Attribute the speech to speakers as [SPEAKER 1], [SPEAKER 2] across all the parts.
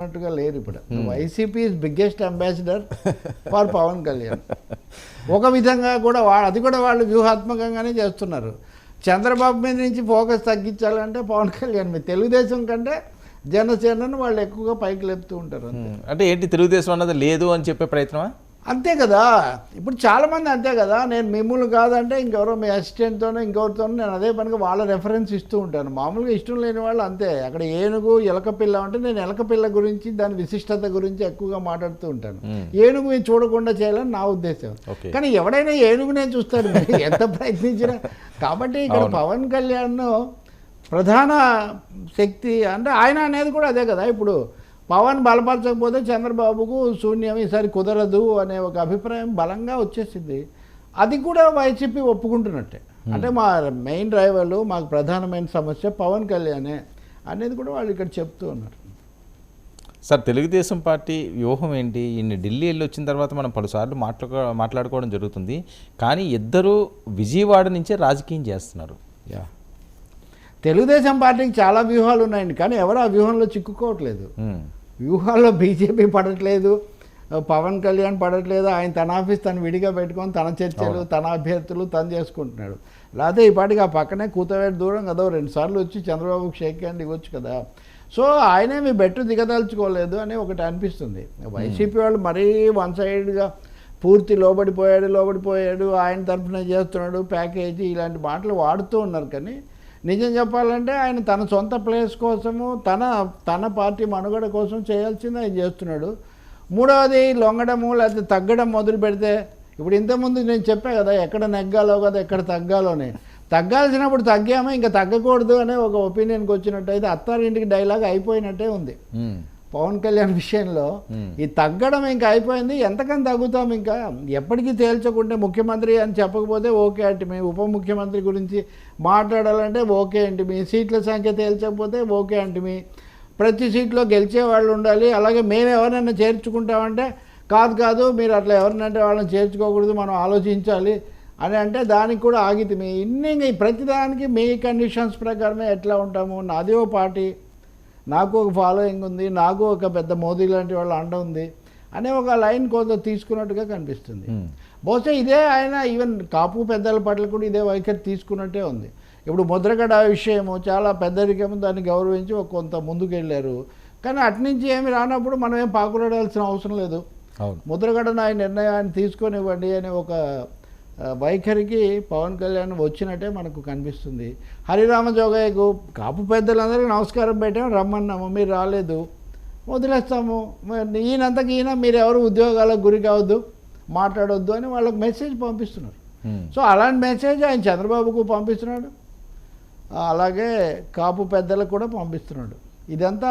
[SPEAKER 1] అన్నట్టుగా లేరు ఇప్పుడు. YCP biggest ambassador for Pawan Kalyan ఒక విధంగా కూడా వా అది కూడా వాళ్ళు వ్యూహాత్మకంగానే చేస్తున్నారు. చంద్రబాబు మీద నుంచి ఫోకస్ తగ్గించాలంటే పవన్ కళ్యాణ్ మీద. తెలుగుదేశం కంటే జనసేనను వాళ్ళు ఎక్కువగా పైకి లేపుతూ ఉంటారు
[SPEAKER 2] అంటే ఏంటి తెలుగుదేశం అన్నది లేదు అని చెప్పే ప్రయత్నమా?
[SPEAKER 1] అంతే కదా. ఇప్పుడు చాలా మంది అంతే కదా. నేను మిమ్మల్ని కాదంటే ఇంకెవరో మీ అసిస్టెంట్తోనో ఇంకెవరితోనో నేను అదే పనిగా వాళ్ళ రెఫరెన్స్ ఇస్తూ ఉంటాను. మామూలుగా ఇష్టం లేని వాళ్ళు అంతే. అక్కడ ఏనుగు ఎలక పిల్ల అంటే నేను ఎలక పిల్ల గురించి దాని విశిష్టత గురించి ఎక్కువగా మాట్లాడుతూ ఉంటాను. ఏనుగు మీరు చూడకుండా చేయాలని నా ఉద్దేశం. కానీ ఎవడైనా ఏనుగునే చూస్తాడు. మరి ఎంత ప్రయత్నించినా. కాబట్టి ఇక్కడ పవన్ కళ్యాణ్ ప్రధాన శక్తి అంటే ఆయన అనేది కూడా అదే కదా. ఇప్పుడు పవన్ బలపరచకపోతే చంద్రబాబుకు శూన్యం ఈసారి కుదరదు అనే ఒక అభిప్రాయం బలంగా వచ్చేసింది. అది కూడా వైసీపీ ఒప్పుకుంటున్నట్టే. అంటే మా మెయిన్ డ్రైవర్లు మాకు ప్రధానమైన సమస్య పవన్ కళ్యాణే అనేది కూడా వాళ్ళు ఇక్కడ చెప్తూ ఉన్నారు.
[SPEAKER 2] సార్ తెలుగుదేశం పార్టీ వ్యూహం ఏంటి? ఇన్ని ఢిల్లీ వెళ్ళి వచ్చిన తర్వాత మనం పలుసార్లు మాట్లాడుకో మాట్లాడుకోవడం జరుగుతుంది. కానీ ఇద్దరు విజయవాడ నుంచే రాజకీయం చేస్తున్నారు.
[SPEAKER 1] యా. తెలుగుదేశం పార్టీకి చాలా వ్యూహాలు ఉన్నాయండి కానీ ఎవరు ఆ వ్యూహంలో చిక్కుకోవట్లేదు.
[SPEAKER 2] ఉమ్,
[SPEAKER 1] వ్యూహాల్లో బీజేపీ పడట్లేదు పవన్ కళ్యాణ్ పడట్లేదు ఆయన తన ఆఫీస్ తను విడిగా పెట్టుకొని తన చర్చలు తన అభ్యర్థులు తను చేసుకుంటున్నాడు. లేకపోతే ఈ పాటికి ఆ పక్కనే కూతవేటి దూరం కదా రెండు సార్లు వచ్చి చంద్రబాబుకి షేక్ హ్యాండ్ ఇవ్వచ్చు కదా. సో ఆయనే మీ బెట్టు దిగదలుచుకోలేదు అని ఒకటి అనిపిస్తుంది. వైసీపీ వాళ్ళు మరీ వన్ సైడ్గా పూర్తి లోబడిపోయాడు లోబడిపోయాడు ఆయన తరఫున చేస్తున్నాడు ప్యాకేజీ ఇలాంటి మాటలు వాడుతూ ఉన్నారు. కానీ నిజం చెప్పాలంటే ఆయన తన సొంత ప్లేస్ కోసము తన తన పార్టీ మనుగడ కోసం చేయాల్సింది ఆయన చేస్తున్నాడు. మూడవది లొంగడము లేకపోతే తగ్గడం మొదలు పెడితే ఇప్పుడు ఇంతకుముందు నేను చెప్పా కదా ఎక్కడ నెగ్గాలో కదా ఎక్కడ తగ్గాలో అని. తగ్గాల్సినప్పుడు తగ్గామో ఇంకా తగ్గకూడదు అనే ఒక ఒపీనియన్కి వచ్చినట్టయితే అత్తారింటికి డైలాగ్ అయిపోయినట్టే ఉంది. పవన్ కళ్యాణ్ విషయంలో
[SPEAKER 2] Hmm.
[SPEAKER 1] ఈ తగ్గడం ఇంకా అయిపోయింది. ఎంతకని తగ్గుతాం ఇంకా? ఎప్పటికీ తేల్చకుంటే ముఖ్యమంత్రి అని చెప్పకపోతే ఓకే అంటే మీ ఉప ముఖ్యమంత్రి గురించి మాట్లాడాలంటే ఓకే అంటే మీ సీట్ల సంఖ్య తేల్చకపోతే ఓకే అంటే మీ ప్రతి సీట్లో గెలిచే వాళ్ళు ఉండాలి. అలాగే మేము ఎవరైనా చేర్చుకుంటామంటే కాదు కాదు మీరు అట్లా ఎవరినంటే వాళ్ళని చేర్చుకోకూడదు మనం ఆలోచించాలి అని అంటే దానికి కూడా ఆగితే మీ ఇన్ని ప్రతిదానికి మీ కండిషన్స్ ప్రకారమే ఎట్లా ఉంటాము? నాది ఓ పార్టీ. నాకు ఒక ఫాలోయింగ్ ఉంది నాకు ఒక పెద్ద మోదీ లాంటి వాళ్ళ అండ ఉంది అనే ఒక లైన్ కొంత తీసుకున్నట్టుగా కనిపిస్తుంది. బహుశా ఇదే ఆయన ఈవెన్ కాపు పెద్దల పట్ల కూడా ఇదే వైఖరి తీసుకున్నట్టే ఉంది. ఇప్పుడు ముద్రగడ విషయము చాలా పెద్దరికము దాన్ని గౌరవించి కొంత ముందుకు వెళ్ళారు కానీ అట్నుంచి ఏమి రానప్పుడు మనం ఏం పాకులాడాల్సిన అవసరం లేదు. ముద్రగడ నా నిర్ణయాన్ని తీసుకొనివ్వండి అనే ఒక వైఖరికి పవన్ కళ్యాణ్ వచ్చినట్టే మనకు కనిపిస్తుంది. హరిరామ జోగయ్యకు కాపు పెద్దలందరికీ నమస్కారం పెట్టాము రమ్మన్నాము మీరు రాలేదు. వదిలేస్తాము. ఈయనంతకు ఈయన మీరు ఎవరు ఉద్యోగాలకు గురి కావద్దు మాట్లాడొద్దు అని వాళ్ళకి మెసేజ్ పంపిస్తున్నారు.
[SPEAKER 2] ఉమ్,
[SPEAKER 1] సో అలాంటి మెసేజ్ ఆయన చంద్రబాబుకు పంపిస్తున్నాడు. అలాగే కాపు పెద్దలకు కూడా పంపిస్తున్నాడు. ఇదంతా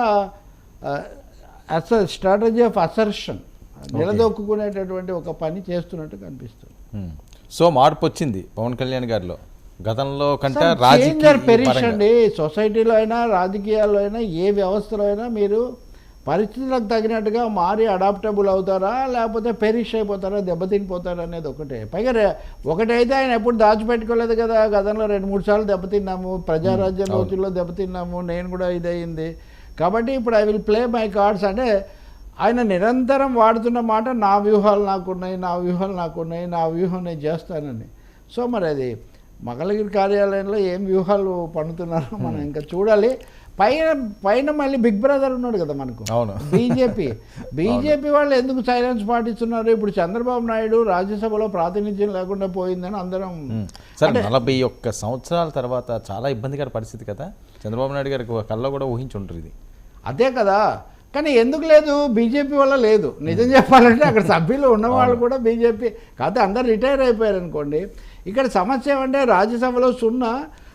[SPEAKER 1] అస స్ట్రాటజీ ఆఫ్ అసర్షన్ నిలదొక్కునేటటువంటి ఒక పని చేస్తున్నట్టు కనిపిస్తుంది.
[SPEAKER 2] ఉమ్. సో మార్పు వచ్చింది పవన్ కళ్యాణ్ గారిలో. గతంలో కంటే
[SPEAKER 1] చేంజర్
[SPEAKER 2] రాజకీయ
[SPEAKER 1] పెరిష్
[SPEAKER 2] పరంగా.
[SPEAKER 1] అండి. సొసైటీలో అయినా రాజకీయాల్లో అయినా ఏ వ్యవస్థలో అయినా మీరు పరిస్థితులకు తగినట్టుగా మారి అడాప్టబుల్ అవుతారా? లేకపోతే పెరిష్ అయిపోతారా? దెబ్బతినిపోతారా అనేది ఒకటే. పైగా ఒకటైతే ఆయన ఎప్పుడు దాచిపెట్టుకోలేదు కదా. గతంలో రెండు మూడు సార్లు దెబ్బతిన్నాము. ప్రజారాజ్యం రోజుల్లో దెబ్బతిన్నాము. నేను కూడా ఇదయింది. కాబట్టి ఇప్పుడు I will play my cards అంటే ఆయన నిరంతరం వాడుతున్న మాట నా వ్యూహాలు నాకున్నాయి నా వ్యూహాలు నాకున్నాయి నా వ్యూహం నేను చేస్తానని. సో మరి అది మంగళగిరి కార్యాలయంలో ఏం వ్యూహాలు పన్నుతున్నారో మనం ఇంకా చూడాలి. పైన పైన మళ్ళీ బిగ్ బ్రదర్ ఉన్నాడు కదా మనకు.
[SPEAKER 2] అవును.
[SPEAKER 1] బీజేపీ. బీజేపీ వాళ్ళు ఎందుకు సైలెన్స్ పాటిస్తున్నారు? ఇప్పుడు చంద్రబాబు నాయుడు రాజ్యసభలో ప్రాతినిధ్యం లేకుండా పోయిందని అందరం.
[SPEAKER 2] సార్ నలభై ఒక్క సంవత్సరాల తర్వాత చాలా ఇబ్బందికర పరిస్థితి కదా. చంద్రబాబు నాయుడు గారికి కళ్ళలో కూడా ఊహించి ఉంటారు ఇది.
[SPEAKER 1] అదే కదా. కానీ ఎందుకు లేదు? బీజేపీ వల్ల లేదు. నిజం చెప్పాలంటే అక్కడ సభ్యులు ఉన్నవాళ్ళు కూడా బీజేపీ కాకపోతే అందరు రిటైర్ అయిపోయారు అనుకోండి. ఇక్కడ సమస్య ఏమంటే రాజ్యసభలో సున్నా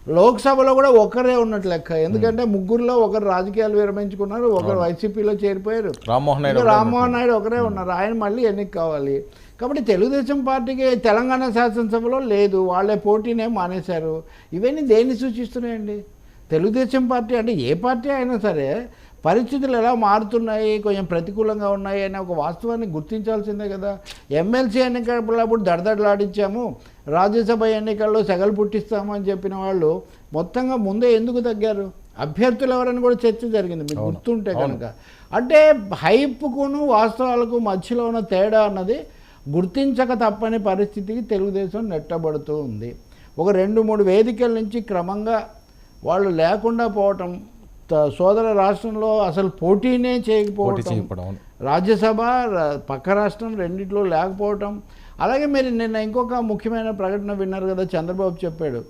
[SPEAKER 1] లోక్సభలో కూడా ఒకరే ఉన్నట్టు లెక్క. ఎందుకంటే ముగ్గురులో ఒకరు రాజకీయాలు విరమించుకున్నారు ఒకరు వైసీపీలో చేరిపోయారు.
[SPEAKER 2] రామ్మోహన్ నాయుడు
[SPEAKER 1] రామ్మోహన్ నాయుడు ఒకరే ఉన్నారు. ఆయన మళ్ళీ ఎన్నిక కావాలి. కాబట్టి తెలుగుదేశం పార్టీకి తెలంగాణ శాసనసభలో లేదు. వాళ్ళే పోటీనే మానేశారు. ఇవన్నీ దేన్ని సూచిస్తున్నాయండి? తెలుగుదేశం పార్టీ అంటే ఏ పార్టీ అయినా సరే పరిస్థితులు ఎలా మారుతున్నాయి? కొంచెం ప్రతికూలంగా ఉన్నాయి అనే ఒక వాస్తవాన్ని గుర్తించాల్సిందే కదా. ఎమ్మెల్సీ ఎన్నికలప్పుడు దడదడలాడించాము. రాజ్యసభ ఎన్నికల్లో సెగలు పుట్టిస్తాము అని చెప్పిన వాళ్ళు మొత్తంగా ముందే ఎందుకు తగ్గారు? అభ్యర్థులు ఎవరని కూడా చర్చ జరిగింది. మీకు గుర్తుంటే కనుక. అంటే హైప్కును వాస్తవాలకు మధ్యలో ఉన్న తేడా అన్నది గుర్తించక తప్పని పరిస్థితికి తెలుగుదేశం నెట్టబడుతూ ఉంది. ఒక రెండు మూడు వేదికల నుంచి క్రమంగా వాళ్ళు లేకుండా పోవటం సోదర రాష్ట్రంలో అసలు పోటీనే
[SPEAKER 2] చేయకపోవడం.
[SPEAKER 1] రాజ్యసభ పక్క రాష్ట్రం రెండిట్లో లేకపోవటం. అలాగే మీరు నిన్న ఇంకొక ముఖ్యమైన ప్రకటన విన్నారు కదా చంద్రబాబు చెప్పాడు.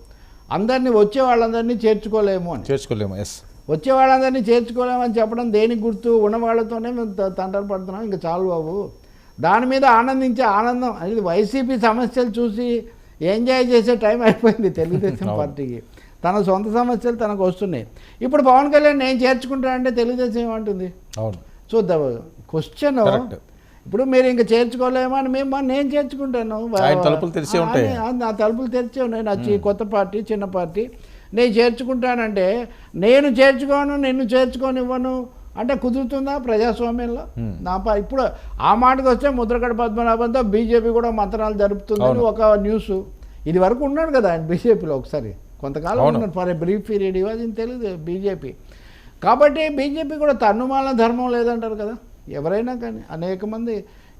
[SPEAKER 1] అందరినీ వచ్చే వాళ్ళందరినీ చేర్చుకోలేము అని.
[SPEAKER 2] చేర్చుకోలేము ఎస్
[SPEAKER 1] వచ్చే వాళ్ళందరినీ చేర్చుకోలేమని చెప్పడం దేనికి గుర్తు? ఉన్న వాళ్ళతోనే మేము త- తంటలు పడుతున్నాం. ఇంకా చాలు బాబు. దాని మీద ఆనందించే ఆనందం. అది వైసీపీ సమస్యలు చూసి ఎంజాయ్ చేసే టైం అయిపోయింది తెలుగుదేశం. పార్టీకి. తన సొంత సమస్యలు తనకు వస్తున్నాయి. ఇప్పుడు పవన్ కళ్యాణ్ నేను చేర్చుకుంటానంటే తెలుగుదేశం ఏమంటుంది?
[SPEAKER 2] అవును.
[SPEAKER 1] So the question. ఇప్పుడు మీరు ఇంకా చేర్చుకోలేమా అని మేము "మా, నేను చేర్చుకుంటాను.
[SPEAKER 2] తలుపులు తెరిచే ఉంటాయి.
[SPEAKER 1] నా తలుపులు తెరిచే ఉన్నాయి. నా కొత్త పార్టీ చిన్న పార్టీ. నేను చేర్చుకుంటానంటే నేను చేర్చుకోను నిన్ను చేర్చుకోనివ్వను అంటే కుదురుతుందా ప్రజాస్వామ్యంలో. నా పా ఇప్పుడు ఆ మాటకు వస్తే ముద్రగడ పద్మనాభంతో బీజేపీ కూడా మంత్రాలు జరుపుతుందని
[SPEAKER 2] అవును.
[SPEAKER 1] ఒక న్యూస్. ఇది వరకు ఉన్నాడు కదా ఆయన బీజేపీలో ఒకసారి. కొంతకాలం. ఉన్నాడు. For a brief period in Telugu BJP. కాబట్టి బీజేపీ కూడా తన్నుమాల ధర్మం లేదంటారు కదా. ఎవరైనా కానీ అనేక మంది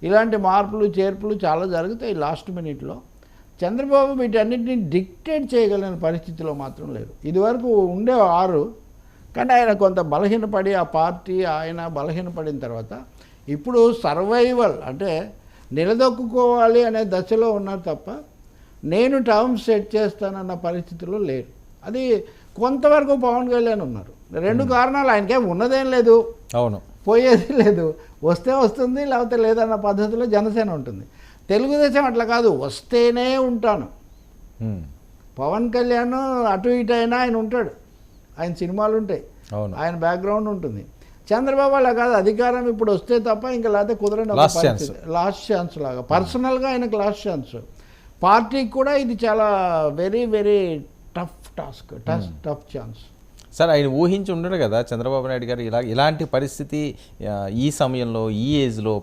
[SPEAKER 1] ఇలాంటి మార్పులు చేర్పులు చాలా జరుగుతాయి లాస్ట్ మినిట్లో. చంద్రబాబు వీటన్నిటిని డిక్టేట్ చేయగలిగిన పరిస్థితిలో మాత్రం లేరు. ఇదివరకు ఉండే ఆరు కానీ ఆయన కొంత బలహీనపడి ఆ పార్టీ ఆయన బలహీనపడిన తర్వాత ఇప్పుడు సర్వైవల్ అంటే నిలదొక్కుకోవాలి అనే దశలో ఉన్నారు తప్ప నేను టర్మ్స్ సెట్ చేస్తానన్న పరిస్థితిలో లేరు. అది కొంతవరకు పవన్ కళ్యాణ్ ఉన్నారు. రెండు కారణాలు ఆయనకేం ఉన్నదేం లేదు.
[SPEAKER 2] అవును.
[SPEAKER 1] పోయేది లేదు. వస్తే వస్తుంది లేకపోతే లేదన్న పద్ధతిలో జనసేన ఉంటుంది. తెలుగుదేశం అట్లా కాదు వస్తేనే ఉంటాను. పవన్ కళ్యాణ్ అటు ఇటు అయినా ఆయన ఉంటాడు. ఆయన సినిమాలు ఉంటాయి.
[SPEAKER 2] అవును.
[SPEAKER 1] ఆయన బ్యాక్గ్రౌండ్ ఉంటుంది. చంద్రబాబు అలా కాదు అధికారం ఇప్పుడు వస్తే తప్ప ఇంకా లేకపోతే కుదరని. లాస్ట్ ఛాన్స్ లాగా. పర్సనల్గా ఆయనకు లాస్ట్ ఛాన్స్ పార్టీకి కూడా ఇది చాలా very very tough task tough tough chance
[SPEAKER 2] sir ఆయన ఊహించి ఉండడు కదా చంద్రబాబు నాయుడు గారు ఇలా ఇలాంటి పరిస్థితి ఈ సమయంలో ఈ ఏజ్లో